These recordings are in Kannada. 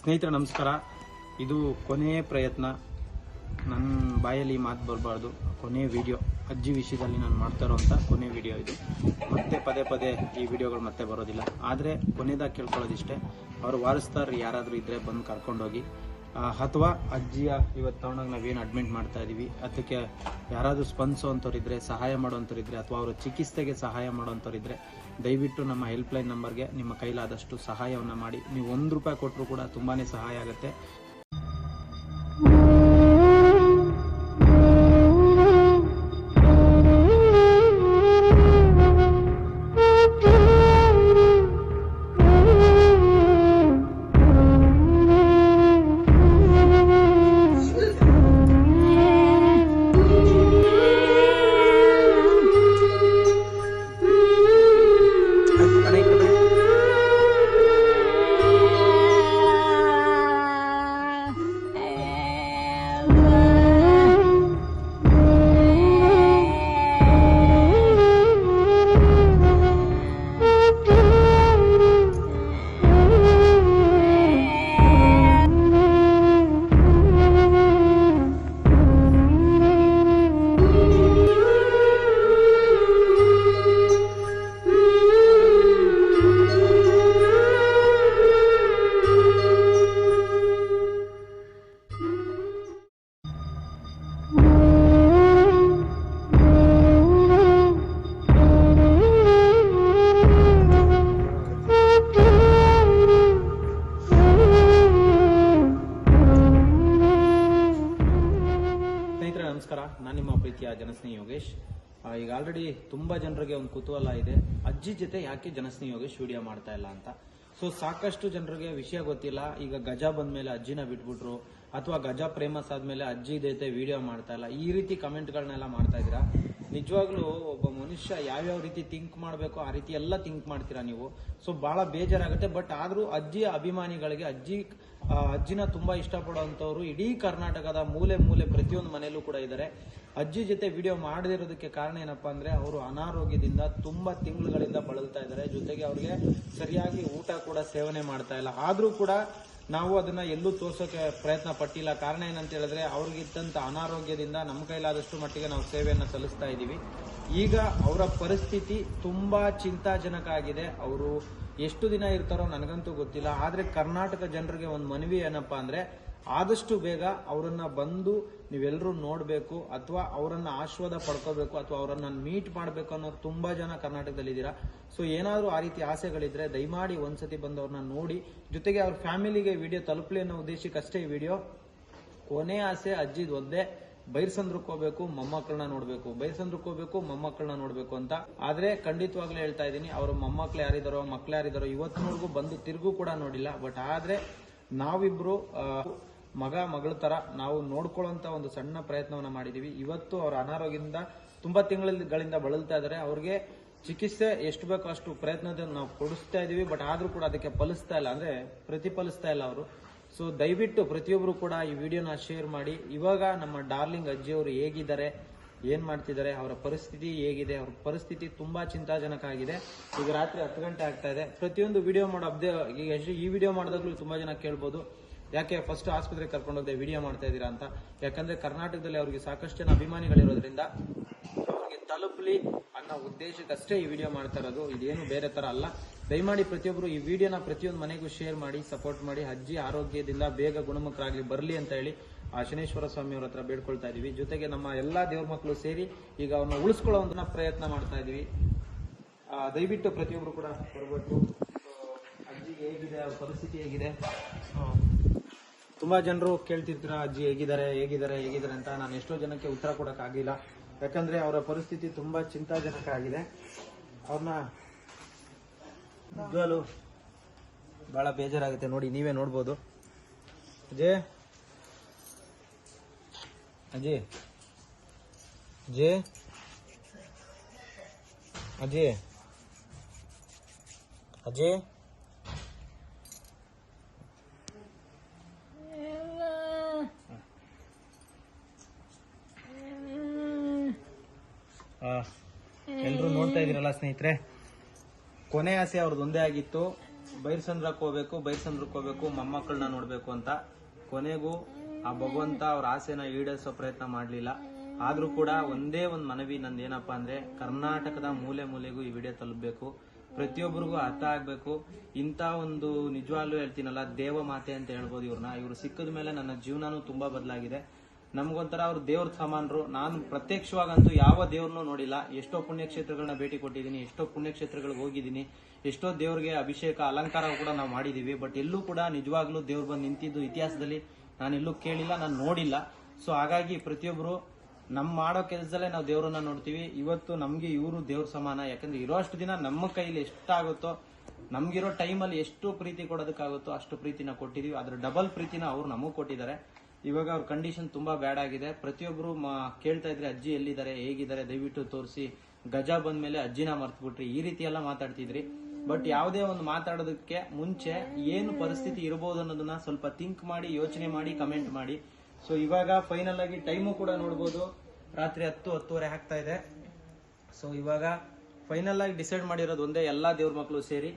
ಸ್ನೇಹಿತರೆ, ನಮಸ್ಕಾರ. ಇದು ಕೊನೆಯ ಪ್ರಯತ್ನ. ನನ್ನ ಬಾಯಲ್ಲಿ ಮಾತು ಬರಬಾರ್ದು. ಕೊನೆಯ ವಿಡಿಯೋ. ಅಜ್ಜಿ ವಿಷಯದಲ್ಲಿ ನಾನು ಮಾಡ್ತಾ ಇರೋವಂಥ ಕೊನೆಯ ವಿಡಿಯೋ ಇದು. ಮತ್ತೆ ಪದೇ ಪದೇ ಈ ವಿಡಿಯೋಗಳು ಮತ್ತೆ ಬರೋದಿಲ್ಲ. ಆದರೆ ಕೊನೆಯದಾಗಿ ಕೇಳ್ಕೊಳ್ಳೋದಿಷ್ಟೇ, ಅವರು ವಾರಿಸ್ತಾರ ಯಾರಾದರೂ ಇದ್ದರೆ ಬಂದು ಕರ್ಕೊಂಡೋಗಿ ಅಥವಾ ಅಜ್ಜಿಯ ಇವತ್ತು ತಗೊಂಡೋಗಿ ನಾವೇನು ಅಡ್ಮಿಂಟ್ ಮಾಡ್ತಾ ಇದ್ದೀವಿ ಅದಕ್ಕೆ ಯಾರಾದರೂ ಸ್ಪಂದಿಸೋವಂಥವ್ರಿದ್ರೆ ಸಹಾಯ ಮಾಡೋವಂಥವ್ರಿದ್ರೆ ಅಥವಾ ಅವರ ಚಿಕಿತ್ಸೆಗೆ ಸಹಾಯ ಮಾಡೋವಂಥವ್ರಿದ್ರೆ ದಯವಿಟ್ಟು ನಮ್ಮ ಹೆಲ್ಪ್ಲೈನ್ ನಂಬರ್ಗೆ ನಿಮ್ಮ ಕೈಲಾದಷ್ಟು ಸಹಾಯವನ್ನು ಮಾಡಿ. ನೀವು ಒಂದು ರೂಪಾಯಿ ಕೊಟ್ಟರು ಕೂಡ ತುಂಬಾ ಸಹಾಯ ಆಗುತ್ತೆ. ಈಗ ಆಲ್ರೆಡಿ ತುಂಬಾ ಜನರಿಗೆ ಒಂದು ಕುತೂಹಲ ಇದೆ. ಅಜ್ಜಿ ಜೊತೆ ಯಾಕೆ ಜನಸ್ನೇಹಿ ಯೋಗೇಶ್ ವಿಡಿಯೋ ಮಾಡ್ತಾ ಇಲ್ಲ ಅಂತ? ಸೊ ಸಾಕಷ್ಟು ಜನರಿಗೆ ವಿಷಯ ಗೊತ್ತಿಲ್ಲ. ಈಗ ಗಜ ಬಂದ್ಮೇಲೆ ಅಜ್ಜಿನ ಬಿಟ್ಬಿಟ್ರು. ಅಥವಾ ಗಜ ಪ್ರೇಮಸ್ ಆದ್ಮೇಲೆ ಅಜ್ಜಿ ಜೊತೆ ವಿಡಿಯೋ ಮಾಡ್ತಾ ಇಲ್ಲ. ಈ ರೀತಿ ಕಮೆಂಟ್ಗಳನ್ನೆಲ್ಲ ಮಾಡ್ತಾ ಇದ್ದೀರಾ? ನಿಜವಾಗ್ಲೂ ಒಬ್ಬ ಮನುಷ್ಯ ಯಾವ್ಯಾವ ರೀತಿ ಥಿಂಕ್ ಮಾಡಬೇಕು ಆ ರೀತಿ ಎಲ್ಲ ಥಿಂಕ್ ಮಾಡ್ತೀರಾ ನೀವು? ಸೊ ಬಹಳ ಬೇಜಾರಾಗುತ್ತೆ. ಬಟ್ ಆದರೂ ಅಜ್ಜಿಯ ಅಭಿಮಾನಿಗಳಿಗೆ, ಅಜ್ಜಿ ಅಜ್ಜಿನ ತುಂಬಾ ಇಷ್ಟಪಡುವಂತವ್ರು ಇಡೀ ಕರ್ನಾಟಕದ ಮೂಲೆ ಮೂಲೆ ಪ್ರತಿಯೊಂದು ಮನೆಯಲ್ಲೂ ಕೂಡ ಇದ್ದಾರೆ. ಅಜ್ಜಿ ಜೊತೆ ವಿಡಿಯೋ ಮಾಡದಿರೋದಕ್ಕೆ ಕಾರಣ ಏನಪ್ಪಾ ಅಂದ್ರೆ ಅವರು ಅನಾರೋಗ್ಯದಿಂದ ತುಂಬಾ ತಿಂಗಳುಗಳಿಂದ ಬಳಲ್ತಾ ಇದ್ದಾರೆ. ಜೊತೆಗೆ ಅವ್ರಿಗೆ ಸರಿಯಾಗಿ ಊಟ ಕೂಡ ಸೇವನೆ ಮಾಡ್ತಾ ಇಲ್ಲ. ಆದ್ರೂ ಕೂಡ ನಾವು ಅದನ್ನ ಎಲ್ಲೂ ತೋರ್ಸೋಕೆ ಪ್ರಯತ್ನ ಪಟ್ಟಿಲ್ಲ. ಕಾರಣ ಏನಂತ ಹೇಳಿದ್ರೆ ಅವ್ರಿಗಿದ್ದಂತ ಅನಾರೋಗ್ಯದಿಂದ ನಮ್ಮ ಕೈಲಾದಷ್ಟು ಮಟ್ಟಿಗೆ ನಾವು ಸೇವೆಯನ್ನು ಸಲ್ಲಿಸ್ತಾ ಇದ್ದೀವಿ. ಈಗ ಅವರ ಪರಿಸ್ಥಿತಿ ತುಂಬಾ ಚಿಂತಾಜನಕ ಆಗಿದೆ. ಅವರು ಎಷ್ಟು ದಿನ ಇರ್ತಾರೋ ನನಗಂತೂ ಗೊತ್ತಿಲ್ಲ. ಆದ್ರೆ ಕರ್ನಾಟಕ ಜನರಿಗೆ ಒಂದು ಮನವಿ ಏನಪ್ಪಾ ಅಂದ್ರೆ ಆದಷ್ಟು ಬೇಗ ಅವರನ್ನ ಬಂದು ನೀವೆಲ್ಲರೂ ನೋಡಬೇಕು ಅಥವಾ ಅವರನ್ನ ಆಶ್ವಾದ ಪಡ್ಕೋಬೇಕು ಅಥವಾ ಅವರನ್ನ ಮೀಟ್ ಮಾಡಬೇಕು ಅನ್ನೋ ತುಂಬಾ ಜನ ಕರ್ನಾಟಕದಲ್ಲಿ ಇದ್ದೀರಾ ಸೊ ಏನಾದರೂ ಆ ರೀತಿ ಆಸೆಗಳಿದ್ರೆ ದಯಮಾಡಿ ಒಂದ್ಸತಿ ಬಂದವ್ರನ್ನ ನೋಡಿ. ಜೊತೆಗೆ ಅವ್ರ ಫ್ಯಾಮಿಲಿಗೆ ವಿಡಿಯೋ ತಲುಪಲಿ ಅನ್ನೋ ಉದ್ದೇಶಕ್ಕೆ ಅಷ್ಟೇ ಈ ವಿಡಿಯೋ ಕೊನೆ ಆಸೆ ಅಜ್ಜಿದ್ ಒದ್ದೆ ಬೈರ್ಸಂದ್ರಕ್ಕೆ ಮೊಮ್ಮಕ್ಕಳನ್ನ ನೋಡ್ಬೇಕು. ಬೈರ್ಸಂದ್ರಕ್ಕೆ ಮೊಮ್ಮಕ್ಕಳನ್ನ ನೋಡ್ಬೇಕು ಅಂತ. ಆದ್ರೆ ಖಂಡಿತವಾಗ್ಲೂ ಹೇಳ್ತಾ ಇದ್ದೀನಿ, ಅವ್ರ ಮೊಮ್ಮಕ್ಳು ಯಾರಿದಾರೋ, ಮಕ್ಳು ಯಾರಿದಾರೋ, ಇವತ್ತಿನವರೆಗೂ ಬಂದು ತಿರುಗೂ ಕೂಡ ನೋಡಿಲ್ಲ. ಬಟ್ ಆದ್ರೆ ನಾವಿಬ್ರು ಮಗ, ಮಗಳ ತರ ನಾವು ನೋಡ್ಕೊಳ್ಳೋಂತ ಒಂದು ಸಣ್ಣ ಪ್ರಯತ್ನವನ್ನ ಮಾಡಿದೀವಿ. ಇವತ್ತು ಅವ್ರ ಅನಾರೋಗ್ಯದಿಂದ ತುಂಬಾ ತಿಂಗಳಿಂದ ಬಳಲ್ತಾ ಇದಾರೆ ಅವ್ರಿಗೆ ಚಿಕಿತ್ಸೆ ಎಷ್ಟು ಬೇಕೋ ಅಷ್ಟು ಪ್ರಯತ್ನದ ನಾವು ಕೊಡಿಸ್ತಾ ಇದೀವಿ. ಬಟ್ ಆದ್ರೂ ಕೂಡ ಅದಕ್ಕೆ ಫಲಿಸ್ತಾ ಇಲ್ಲ ಅಂದ್ರೆ ಪ್ರತಿಫಲಿಸ್ತಾ ಇಲ್ಲ ಅವರು. ಸೊ ದಯವಿಟ್ಟು ಪ್ರತಿಯೊಬ್ರು ಕೂಡ ಈ ವಿಡಿಯೋನ ಶೇರ್ ಮಾಡಿ. ಇವಾಗ ನಮ್ಮ ಡಾರ್ಲಿಂಗ್ ಅಜ್ಜಿಯವರು ಹೇಗಿದ್ದಾರೆ, ಏನ್ ಮಾಡ್ತಿದ್ದಾರೆ, ಅವರ ಪರಿಸ್ಥಿತಿ ಹೇಗಿದೆ, ಅವ್ರ ಪರಿಸ್ಥಿತಿ ತುಂಬಾ ಚಿಂತಾಜನಕ ಆಗಿದೆ. ಈಗ ರಾತ್ರಿ ಹತ್ತು ಗಂಟೆ ಆಗ್ತಾ ಇದೆ. ಪ್ರತಿಯೊಂದು ವಿಡಿಯೋ ಮಾಡೋ ಈಗ ಈ ವಿಡಿಯೋ ಮಾಡಿದಾಗ್ಲೂ ತುಂಬಾ ಜನ ಕೇಳ್ಬೋದು. ಯಾಕೆ ಫಸ್ಟ್ ಆಸ್ಪತ್ರೆಗೆ ಕರ್ಕೊಂಡು ಹೋದೆ ವಿಡಿಯೋ ಮಾಡ್ತಾ ಇದ್ದೀರಾ ಅಂತ? ಯಾಕಂದ್ರೆ ಕರ್ನಾಟಕದಲ್ಲಿ ಅವರಿಗೆ ಸಾಕಷ್ಟು ಜನ ಅಭಿಮಾನಿಗಳಿರೋದ್ರಿಂದ ಅವ್ರಿಗೆ ತಲುಪಲಿ ಅನ್ನೋ ಉದ್ದೇಶಕ್ಕಷ್ಟೇ ಈ ವಿಡಿಯೋ ಮಾಡ್ತಾ ಇರೋದು. ಇದೇನು ಬೇರೆ ತರ ಅಲ್ಲ. ದಯಮಾಡಿ ಪ್ರತಿಯೊಬ್ಬರು ಈ ವಿಡಿಯೋನ ಪ್ರತಿಯೊಂದು ಮನೆಗೂ ಶೇರ್ ಮಾಡಿ ಸಪೋರ್ಟ್ ಮಾಡಿ, ಅಜ್ಜಿ ಆರೋಗ್ಯದಿಂದ ಬೇಗ ಗುಣಮುಖರಾಗ್ಲಿ, ಬರಲಿ ಅಂತ ಹೇಳಿ ಆ ಶನೇಶ್ವರ ಸ್ವಾಮಿ ಅವ್ರ ಹತ್ರ ಬೇಡ್ಕೊಳ್ತಾ ಇದೀವಿ. ಜೊತೆಗೆ ನಮ್ಮ ಎಲ್ಲಾ ದೇವ್ರ ಮಕ್ಕಳು ಸೇರಿ ಈಗ ಅವ್ರನ್ನ ಉಳಿಸ್ಕೊಳ್ಳೋ ಒಂದು ಪ್ರಯತ್ನ ಮಾಡ್ತಾ ಇದೀವಿ. ದಯವಿಟ್ಟು ಪ್ರತಿಯೊಬ್ಬರು ಕೂಡ ಬರಬೇಕು. ಅಜ್ಜಿಗೆ ಹೇಗಿದೆ, ಅವ್ರ ಪರಿಸ್ಥಿತಿ ಹೇಗಿದೆ? ತುಂಬಾ ಜನರು ಕೇಳ್ತಿರ್ತೀರ, ಅಜ್ಜಿ ಹೇಗಿದ್ದಾರೆ ಹೇಗಿದ್ದಾರೆ ಹೇಗಿದ್ದಾರೆ ಅಂತ. ನಾನು ಎಷ್ಟೋ ಜನಕ್ಕೆ ಉತ್ತರ ಕೊಡಕ್ ಆಗಿಲ್ಲ. ಯಾಕಂದ್ರೆ ಅವರ ಪರಿಸ್ಥಿತಿ ತುಂಬಾ ಚಿಂತಾಜನಕ ಆಗಿದೆ. ಅವ್ರನ್ನ ನಿಜವಾಗ್ಲೂ ಬಹಳ ಬೇಜಾರಾಗುತ್ತೆ. ನೋಡಿ, ನೀವೇ ನೋಡ್ಬೋದು. ಅಜಯ್ ಅಜಯ್ ಅಜಯ್ ಅಜಯ್ ಅಜಯ್ ಇದೀರಲ್ಲ ಸ್ನೇಹಿತರೆ? ಕೊನೆ ಆಸೆ ಅವ್ರದ್ದು ಒಂದೇ ಆಗಿತ್ತು. ಬೈರ್ಸಂದ್ರಕ್ಕೆ ಹೋಗ್ಬೇಕು ಬೈರ್ಸಂದ್ರಕ್ಕೆ ಹೋಗ್ಬೇಕು, ಮೊಮ್ಮಕ್ಕಳನ್ನ ನೋಡ್ಬೇಕು ಅಂತ. ಕೊನೆಗೂ ಆ ಭಗವಂತ ಅವ್ರ ಆಸೆನ ಈಡೇರಿಸೋ ಪ್ರಯತ್ನ ಮಾಡ್ಲಿಲ್ಲ. ಆದ್ರೂ ಕೂಡ ಒಂದೇ ಒಂದು ಮನವಿ ನಂದು ಏನಪ್ಪ ಅಂದ್ರೆ, ಕರ್ನಾಟಕದ ಮೂಲೆ ಮೂಲೆಗೂ ಈ ವಿಡಿಯೋ ತಲುಪಬೇಕು. ಪ್ರತಿಯೊಬ್ಬರಿಗೂ ಅರ್ಥ ಆಗ್ಬೇಕು. ಇಂಥ ಒಂದು ನಿಜವಾಗ್ಲೂ ಹೇಳ್ತೀನಲ್ಲ ದೇವ ಮಾತೆ ಅಂತ ಹೇಳ್ಬೋದು ಇವ್ರನ್ನ. ಇವ್ರು ಸಿಕ್ಕದ ಮೇಲೆ ನನ್ನ ಜೀವನನೂ ತುಂಬಾ ಬದಲಾಗಿದೆ. ನಮ್ಗೊಂಥರ ಅವ್ರು ದೇವ್ರ ಸಮಾನರು. ನಾನು ಪ್ರತ್ಯಕ್ಷವಾಗಂತೂ ಯಾವ ದೇವ್ರನ್ನೂ ನೋಡಿಲ್ಲ. ಎಷ್ಟೋ ಪುಣ್ಯಕ್ಷೇತ್ರಗಳನ್ನ ಭೇಟಿ ಕೊಟ್ಟಿದ್ದೀನಿ, ಎಷ್ಟೋ ಪುಣ್ಯಕ್ಷೇತ್ರಗಳಿಗೆ ಹೋಗಿದ್ದೀನಿ, ಎಷ್ಟೋ ದೇವ್ರಿಗೆ ಅಭಿಷೇಕ ಅಲಂಕಾರ ಕೂಡ ನಾವು ಮಾಡಿದ್ದೀವಿ ಬಟ್ ಎಲ್ಲೂ ಕೂಡ ನಿಜವಾಗ್ಲೂ ದೇವ್ರು ಬಂದು ನಿಂತಿದ್ದು ಇತಿಹಾಸದಲ್ಲಿ ನಾನು ಎಲ್ಲೂ ಕೇಳಿಲ್ಲ, ನಾನು ನೋಡಿಲ್ಲ. ಸೊ ಹಾಗಾಗಿ ಪ್ರತಿಯೊಬ್ಬರು ನಮ್ಮ ಮಾಡೋ ಕೆಲಸದಲ್ಲೇ ನಾವು ದೇವ್ರನ್ನ ನೋಡ್ತೀವಿ. ಇವತ್ತು ನಮಗೆ ಇವರು ದೇವ್ರ ಸಮಾನ. ಯಾಕಂದ್ರೆ ಇರೋಷ್ಟು ದಿನ ನಮ್ಮ ಕೈಲಿ ಎಷ್ಟಾಗುತ್ತೋ, ನಮಗಿರೋ ಟೈಮಲ್ಲಿ ಎಷ್ಟು ಪ್ರೀತಿ ಕೊಡೋದಕ್ಕಾಗುತ್ತೋ ಅಷ್ಟು ಪ್ರೀತಿನ ಕೊಟ್ಟಿದೀವಿ. ಅದ್ರ ಡಬಲ್ ಪ್ರೀತಿನ ಅವ್ರು ನಮಗೂ ಕೊಟ್ಟಿದ್ದಾರೆ. ಇವಾಗ ಅವ್ರ ಕಂಡೀಷನ್ ತುಂಬಾ ಬ್ಯಾಡ್ ಆಗಿದೆ. ಪ್ರತಿಯೊಬ್ರು ಕೇಳ್ತಾ ಇದ್ರೆ ಅಜ್ಜಿ ಎಲ್ಲಿದ್ದಾರೆ, ಹೇಗಿದ್ದಾರೆ ದಯವಿಟ್ಟು ತೋರಿಸಿ. ಗಜ ಬಂದ ಮೇಲೆ ಅಜ್ಜಿನ ಮರ್ತ್ಬಿಟ್ರಿ. ಈ ರೀತಿ ಎಲ್ಲ ಮಾತಾಡ್ತಿದ್ರಿ. ಬಟ್ ಯಾವುದೇ ಒಂದು ಮಾತಾಡೋದಕ್ಕೆ ಮುಂಚೆ ಏನು ಪರಿಸ್ಥಿತಿ ಇರಬಹುದು ಅನ್ನೋದನ್ನ ಸ್ವಲ್ಪ ಥಿಂಕ್ ಮಾಡಿ, ಯೋಚನೆ ಮಾಡಿ ಕಮೆಂಟ್ ಮಾಡಿ. ಸೊ ಇವಾಗ ಫೈನಲ್ ಆಗಿ ಟೈಮು ಕೂಡ ನೋಡ್ಬೋದು. ರಾತ್ರಿ ಹತ್ತು, ಹತ್ತುವರೆ ಆಗ್ತಾ ಇದೆ. ಸೊ ಇವಾಗ ಫೈನಲ್ ಆಗಿ ಡಿಸೈಡ್ ಮಾಡಿರೋದು ಒಂದೇ ಎಲ್ಲಾ ದೇವ್ರ ಮಕ್ಕಳು ಸೇರಿ.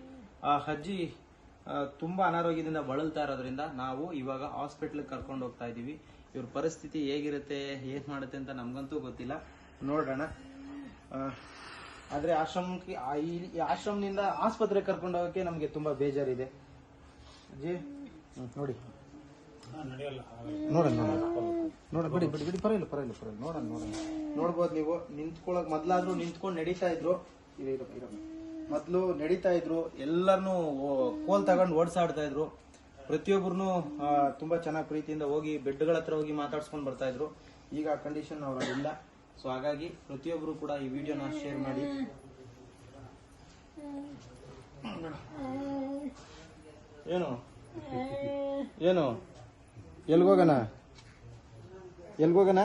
ಆ ಅಜ್ಜಿ ತುಂಬಾ ಅನಾರೋಗ್ಯದಿಂದ ಬಳಲ್ತಾ ಇರೋದ್ರಿಂದ ನಾವು ಇವಾಗ ಹಾಸ್ಪಿಟ್ಲ್ ಕರ್ಕೊಂಡು ಹೋಗ್ತಾ ಇದೀವಿ. ಇವ್ರ ಪರಿಸ್ಥಿತಿ ಹೇಗಿರುತ್ತೆ ಏನ್ ಮಾಡುತ್ತೆ ಅಂತ ನಮ್ಗಂತೂ ಗೊತ್ತಿಲ್ಲ. ನೋಡೋಣ ಆದ್ರೆ ಆಶ್ರಮಕ್ಕೆ ಈ- ಆಶ್ರಮದಿಂದ ಆಸ್ಪತ್ರೆಗೆ ಕರ್ಕೊಂಡು ಹೋಗಕ್ಕೆ ನಮ್ಗೆ ತುಂಬಾ ಬೇಜಾರಿದೆ. ಹ್ಮ್, ನೋಡಿ. ನೋಡೋಣ ನೋಡ ಬಿಡಿ ಬಿಡಿ ನೋಡೋಣ ನೋಡೋಣ. ನೋಡ್ಬೋದು ನೀವು. ನಿಂತ್ಕೊಳಕ್ ಮೊದ್ಲಾದ್ರೂ ನಿಂತ್ಕೊಂಡು ನಡೀತಾ ಇದ್ರು. ಇರೋ ಇರು. ಮೊದ್ಲು ನಡೀತಾ ಇದ್ರು, ಎಲ್ಲರನ್ನು ಕೋಲ್ ತಗೊಂಡು ಓಡಿಸಾಡ್ತಾ ಇದ್ರು. ಪ್ರತಿಯೊಬ್ಬರು ತುಂಬಾ ಚೆನ್ನಾಗಿ ಪ್ರೀತಿಯಿಂದ ಹೋಗಿ ಬೆಡ್ಗಳ ಹತ್ರ ಹೋಗಿ ಮಾತಾಡ್ಸ್ಕೊಂಡು ಬರ್ತಾ ಇದ್ರು. ಈಗ ಆ ಕಂಡೀಷನ್ ಇಲ್ಲ ಸೊ ಹಾಗಾಗಿ ಪ್ರತಿಯೊಬ್ಬರು ಕೂಡ ಈ ವಿಡಿಯೋನ ಶೇರ್ ಮಾಡಿ. ಏನು? ಏನು? ಎಲ್ಗೋಗಣ ಎಲ್ಗೋಗಣ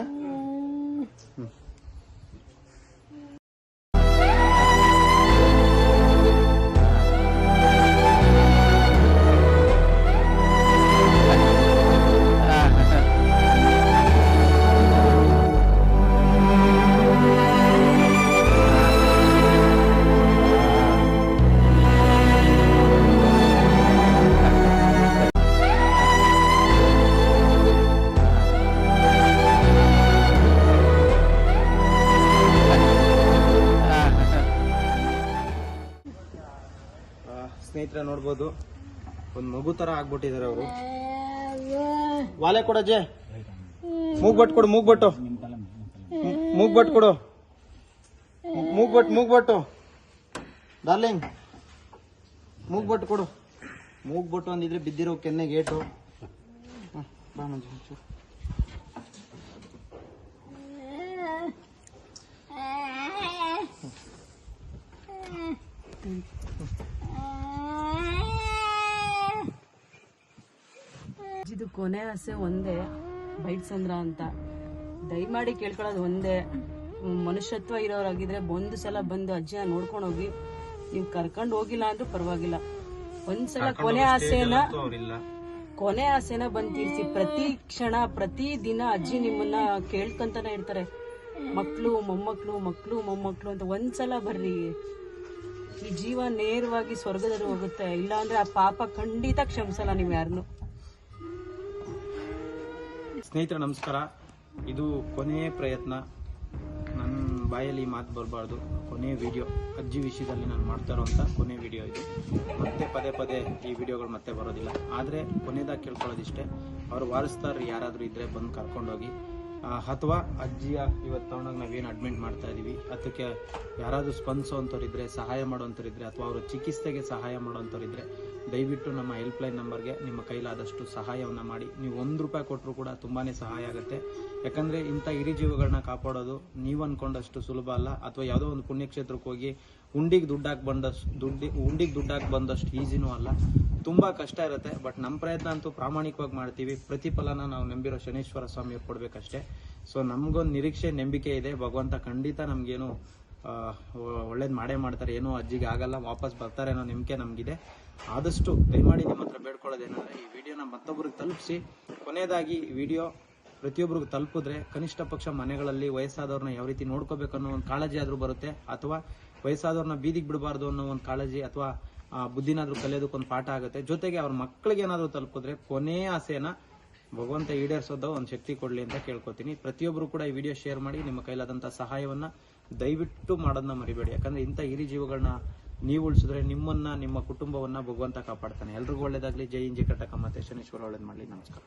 ಮಗು ತರ ಆಗ್ಬಿಟ್ಟಿದ್ದಾರೆ ಅವರು. ವಾಲೆ ಕೊಡಜ್ಜೆ ಮೂಗ್ಬಟ್ ಕೊಡು ಮೂಗ್ಬಟ್ಟು. ಮೂಗ್ಬಟ್ ಕೊಡು. ಮೂಗ್ಬಟ್ ಮೂಗ್ಬಟ್ಟು. ಡಾರ್ಲಿಂಗ್ ಮೂಗ್ಬಟ್ಟು ಕೊಡು. ಮೂಗ್ಬಟ್ಟು ಅಂದಿದ್ರೆ ಬಿದ್ದಿರೋ ಕೆನ್ನೆ ಗೇಟು. ಬಾ ಮಂಜು. ಇದು ಕೊನೆ ಆಸೆ ಒಂದೇ ಬೈಟ್ ಸಂದ್ರ ಅಂತ. ದಯಮಾಡಿ ಕೇಳ್ಕೊಳ್ಳೋದು ಒಂದೇ. ಮನುಷ್ಯತ್ವ ಇರೋರಾಗಿದ್ರೆ ಒಂದು ಸಲ ಬಂದು ಅಜ್ಜಿಯ ನೋಡ್ಕೊಂಡು ಹೋಗಿ ನೀವು ಕರ್ಕೊಂಡು ಹೋಗಿಲ್ಲ ಅಂದ್ರೂ ಪರವಾಗಿಲ್ಲ. ಒಂದ್ಸಲ ಕೊನೆ ಆಸೆನ ಕೊನೆ ಆಸೆನ ಬಂದ್ ತೀರ್ಸಿ ಪ್ರತಿ ಕ್ಷಣ ಪ್ರತಿ ದಿನ ಅಜ್ಜಿ ನಿಮ್ಮನ್ನ ಕೇಳ್ಕೊಂತಾನೆ ಇರ್ತಾರೆ. ಮಕ್ಕಳು ಮೊಮ್ಮಕ್ಕಳು ಮಕ್ಕಳು ಮೊಮ್ಮಕ್ಕಳು ಅಂತ ಒಂದ್ಸಲ ಬರ್ರಿ. ಈ ಜೀವ ನೇರವಾಗಿ ಸ್ವರ್ಗದಲ್ಲಿ ಹೋಗುತ್ತೆ. ಇಲ್ಲಾಂದ್ರೆ ಆ ಪಾಪ ಖಂಡಿತ ಕ್ಷಮಿಸಲ್ಲ ನೀವು ಯಾರನ್ನು ಸ್ನೇಹಿತರೆ, ನಮಸ್ಕಾರ. ಇದು ಕೊನೆಯ ಪ್ರಯತ್ನ. ನನ್ನ ಬಾಯಲ್ಲಿ ಮಾತು ಬರಬಾರ್ದು. ಕೊನೆಯ ವಿಡಿಯೋ. ಅಜ್ಜಿ ವಿಷಯದಲ್ಲಿ ನಾನು ಮಾಡ್ತಾ ಇರೋವಂಥ ಕೊನೆ ವಿಡಿಯೋ ಇದು. ಮತ್ತೆ ಪದೇ ಪದೇ ಈ ವಿಡಿಯೋಗಳು ಮತ್ತೆ ಬರೋದಿಲ್ಲ. ಆದರೆ ಕೊನೆಯದಾಗಿ ಕೇಳ್ಕೊಳ್ಳೋದಿಷ್ಟೇ, ಅವ್ರು ವಾರಸ್ದಾರ್ ಯಾರಾದರೂ ಇದ್ದರೆ ಬಂದು ಕರ್ಕೊಂಡೋಗಿ ಅಥವಾ ಅಜ್ಜಿಯ ಇವತ್ತು ತಗೊಂಡಾಗ ನಾವೇನು ಅಡ್ಮಿಟ್ ಮಾಡ್ತಾ ಇದ್ದೀವಿ ಅದಕ್ಕೆ ಯಾರಾದರೂ ಸ್ಪಂದಿಸೋವಂಥವ್ರಿದ್ರೆ ಸಹಾಯ ಮಾಡೋವಂಥವ್ರಿದ್ರೆ ಅಥವಾ ಅವರ ಚಿಕಿತ್ಸೆಗೆ ಸಹಾಯ ಮಾಡೋವಂಥವ್ರಿದ್ರೆ ದಯವಿಟ್ಟು ನಮ್ಮ ಹೆಲ್ಪ್ಲೈನ್ ನಂಬರ್ಗೆ ನಿಮ್ಮ ಕೈಲಾದಷ್ಟು ಸಹಾಯವನ್ನು ಮಾಡಿ. ನೀವು ಒಂದು ರೂಪಾಯಿ ಕೊಟ್ಟರು ಕೂಡ ತುಂಬಾ ಸಹಾಯ ಆಗುತ್ತೆ. ಯಾಕಂದರೆ ಇಂಥ ಹಿರಿಜೀವಿಗಳನ್ನ ಕಾಪಾಡೋದು ನೀವು ಅನ್ಕೊಂಡಷ್ಟು ಸುಲಭ ಅಲ್ಲ. ಅಥವಾ ಯಾವುದೋ ಒಂದು ಪುಣ್ಯಕ್ಷೇತ್ರಕ್ಕೆ ಹೋಗಿ ಉಂಡಿಗೆ ದುಡ್ಡಾಗಿ ಬಂದಷ್ಟು ದುಡ್ಡಿ, ಉಂಡಿಗೆ ದುಡ್ಡಾಗಿ ಬಂದಷ್ಟು ಈಸಿನೂ ಅಲ್ಲ. ತುಂಬ ಕಷ್ಟ ಇರುತ್ತೆ. ಬಟ್ ನಮ್ಮ ಪ್ರಯತ್ನ ಅಂತೂ ಪ್ರಾಮಾಣಿಕವಾಗಿ ಮಾಡ್ತೀವಿ. ಪ್ರತಿಫಲನ ನಾವು ನಂಬಿರೋ ಶನೇಶ್ವರ ಸ್ವಾಮಿಯವ್ರು ಕೊಡಬೇಕಷ್ಟೇ. ಸೊ ನಮಗೊಂದು ನಿರೀಕ್ಷೆ, ನಂಬಿಕೆ ಇದೆ. ಭಗವಂತ ಖಂಡಿತ ನಮಗೇನು ಒಳ್ಳೇದು ಮಾಡೇ ಮಾಡ್ತಾರೆ. ಏನೋ ಅಜ್ಜಿಗೆ ಆಗಲ್ಲ. ವಾಪಸ್ ಬರ್ತಾರೆ ಅನ್ನೋ ನಂಬಿಕೆ ನಮಗಿದೆ. ಆದಷ್ಟು ದಯಮಾಡಿ ನಿಮ್ಮ ಹತ್ರ ಬೇಡ್ಕೊಳ್ಳೋದೇನಂದ್ರೆ ಈ ವಿಡಿಯೋನ ಮತ್ತೊಬ್ಬರಿಗೆ ತಲುಪಿಸಿ. ಕೊನೆಯದಾಗಿ ವಿಡಿಯೋ ಪ್ರತಿಯೊಬ್ಬರಿಗೂ ತಲುಪಿದ್ರೆ ಕನಿಷ್ಠ ಪಕ್ಷ ಮನೆಗಳಲ್ಲಿ ವಯಸ್ಸಾದವ್ರನ್ನ ಯಾವ ರೀತಿ ನೋಡ್ಕೋಬೇಕು ಅನ್ನೋ ಒಂದು ಕಾಳಜಿ ಆದರೂ ಬರುತ್ತೆ. ಅಥವಾ ವಯಸ್ಸಾದವ್ರನ್ನ ಬೀದಿಗೆ ಬಿಡಬಾರ್ದು ಅನ್ನೋ ಒಂದು ಕಾಳಜಿ ಅಥವಾ, ಆ, ಬುದ್ಧಿನಾದರೂ ಕಲಿಯೋದಕ್ಕೊಂದು ಪಾಠ ಆಗುತ್ತೆ. ಜೊತೆಗೆ ಅವ್ರ ಮಕ್ಕಳಿಗೆ ಏನಾದರೂ ತಲುಪಿದ್ರೆ ಕೊನೆಯ ಆಸೆನ ಭಗವಂತ ಈಡೇರಿಸೋದ ಒಂದು ಶಕ್ತಿ ಕೊಡಲಿ ಅಂತ ಕೇಳ್ಕೊತೀನಿ. ಪ್ರತಿಯೊಬ್ಬರು ಕೂಡ ಈ ವಿಡಿಯೋ ಶೇರ್ ಮಾಡಿ ನಿಮ್ಮ ಕೈಲಾದಂಥ ಸಹಾಯವನ್ನು ದಯವಿಟ್ಟು ಮಾಡೋದನ್ನ ಮರಿಬೇಡಿ. ಯಾಕಂದರೆ ಇಂಥ ಹಿರಿ ಜೀವಗಳನ್ನ ನೀವು ಉಳಿಸಿದ್ರೆ ನಿಮ್ಮನ್ನ, ನಿಮ್ಮ ಕುಟುಂಬವನ್ನ ಭಗವಂತ ಕಾಪಾಡ್ತಾನೆ. ಎಲ್ರಿಗೂ ಒಳ್ಳೇದಾಗ್ಲಿ. ಜೈ ಇಂಜಿ ಕಟಕ ಮತ್ತೆ ಶನೇಶ್ವರ ಒಳ್ಳೇದ್ ನಮಸ್ಕಾರ.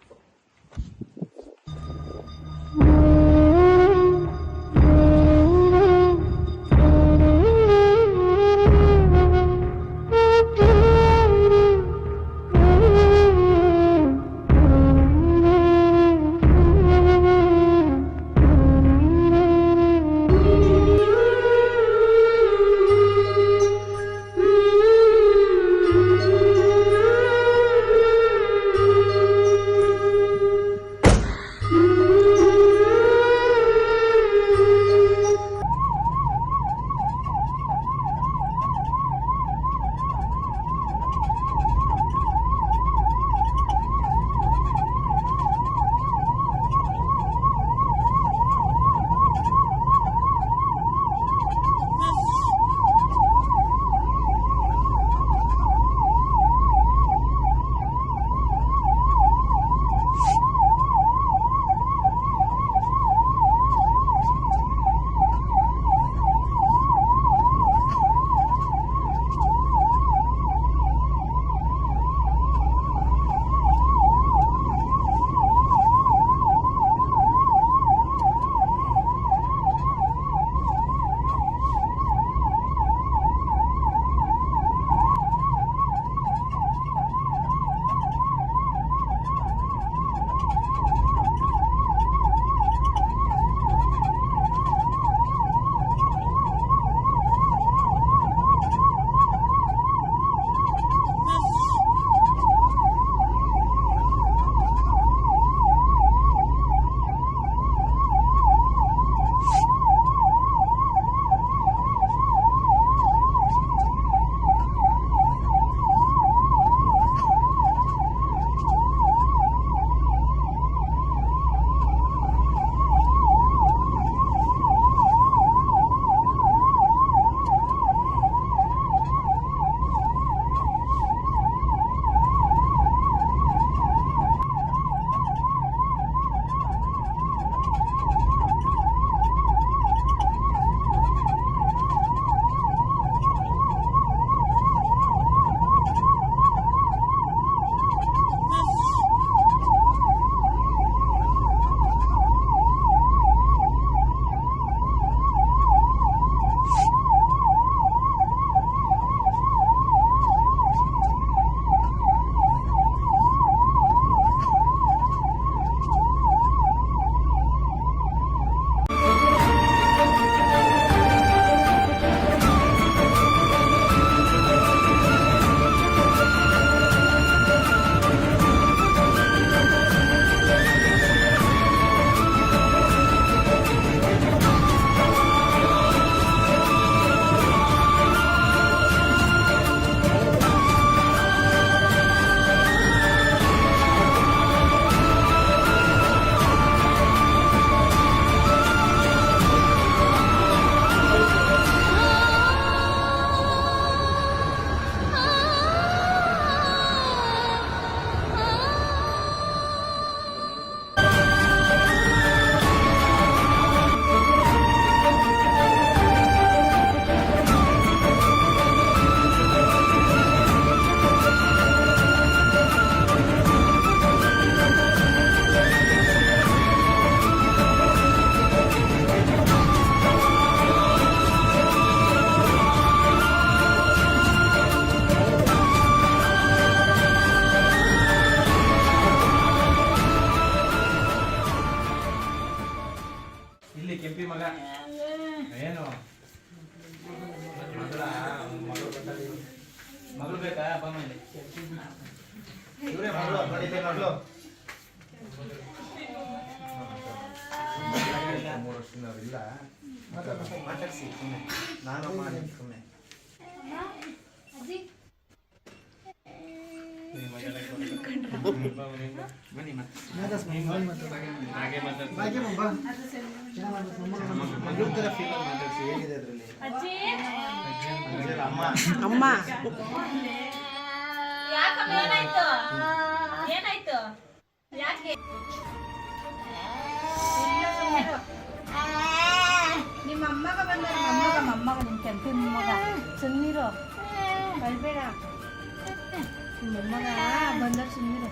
ಅಮ್ಮ. ಏನಾಯ್ತು ಏನಾಯ್ತು ಯಾಕೆ ನಿಮ್ಮ ಅಮ್ಮಗ ಬಂದ ಮೊಮ್ಮಗ ಅಮ್ಮಗ ನಿಮ್ಮ ಕೆಂಪಿ ಮೊಮ್ಮಗ. ಸುಮ್ಮನಿರು ಕಳ್ಬೇಡ. ನಿಮ್ಮ ಮೊಮ್ಮಗ ಬಂದಾಗ ಸುಮ್ಮನಿರು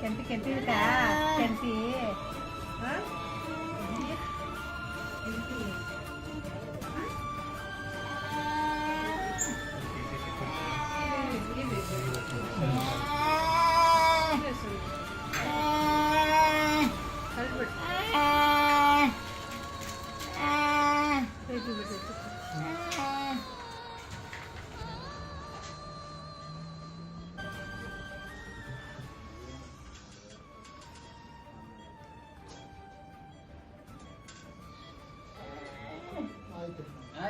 ಕೆಂಪಿ ಕೆಂಪಿ ಇರುತ್ತಾ